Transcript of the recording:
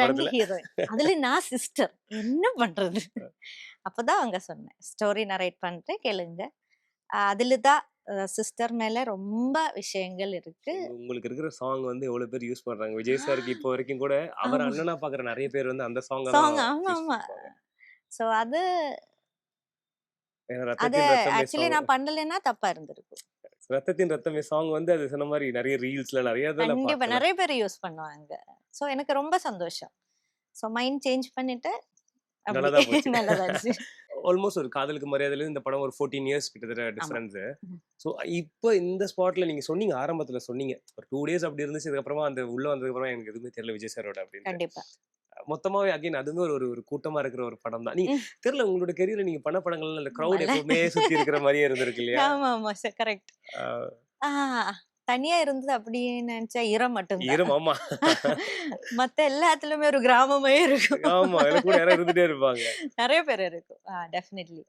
ரெண்டு ஹீரோயின். அதுல நான் சிஸ்டர். என்ன பண்றது? அப்பதான் அங்க சொன்னேன். ஸ்டோரி நரேட் பண்றேன் கேளுங்க. அதுல தான் சிஸ்டர் மேல ரொம்ப விஷயங்கள் இருக்கு. உங்களுக்கு இருக்கிற சாங் வந்து எவ்வளவு பேர் யூஸ் பண்றாங்க? விஜய் சாருக்கு இப்போ வரைக்கும் கூட அவர். அண்ணனா பாக்குற நிறைய பேர் வந்து அந்த சாங் சாங். ஆமா ஆமா. சோ அது அது ஆக்சுவலி. நான் பண்ணலைன்னா தப்பா இருந்திருக்கும் ரத்தத்தின் ரத்தமே சாங் வந்து அது சொன்ன மாதிரி நிறைய ரீல்ஸ்ல நிறைய. நிறைய பேர் யூஸ் பண்ணுவாங்க. சோ எனக்கு ரொம்ப சந்தோஷம். சோ மைண்ட் சேஞ்ச் பண்ணிட்டு ஆல்மோஸ்ட் ஒரு காதலுக்கு மரியாதையில இந்த படம் ஒரு ஃபோர்டீன் இயர்ஸ் கிட்டத்தட்ட டிஃபரன்ஸ். ஸோ இப்போ இந்த ஸ்பாட்ல நீங்க சொன்னீங்க ஆரம்பத்துல சொன்னீங்க. ஒரு டூ டேஸ் அப்படி இருந்துச்சு அதுக்கப்புறமா அந்த உள்ள வந்ததுக்கு அப்புறமா எனக்கு எதுவுமே தெரியல விஜய் சாரோட அப்படின்னு மொத்தமாவே அகைன் அதுவுமே ஒரு ஒரு கூட்டமா இருக்கிற ஒரு படம் தான். நீங்க. தெரியல உங்களோட கெரியர்ல நீங்க பண்ண படங்கள்ல இந்த கிரௌட். எப்பவுமே சுத்தி இருக்கிற மாதிரியே இருந்திருக்கு இல்லையா? ஆமா ஆமா கரெக்ட் தனியா இருந்தது அப்படின்னு நினைச்சா ஈரம் மட்டும்தான் ஈரம் ஆமா. மத்த எல்லாத்துலயுமே ஒரு கிராமமே இருக்கும். ஆமா கூட இருந்துட்டே இருப்பாங்க. நிறைய பேர் இருக்கும். டெஃபினெட்லி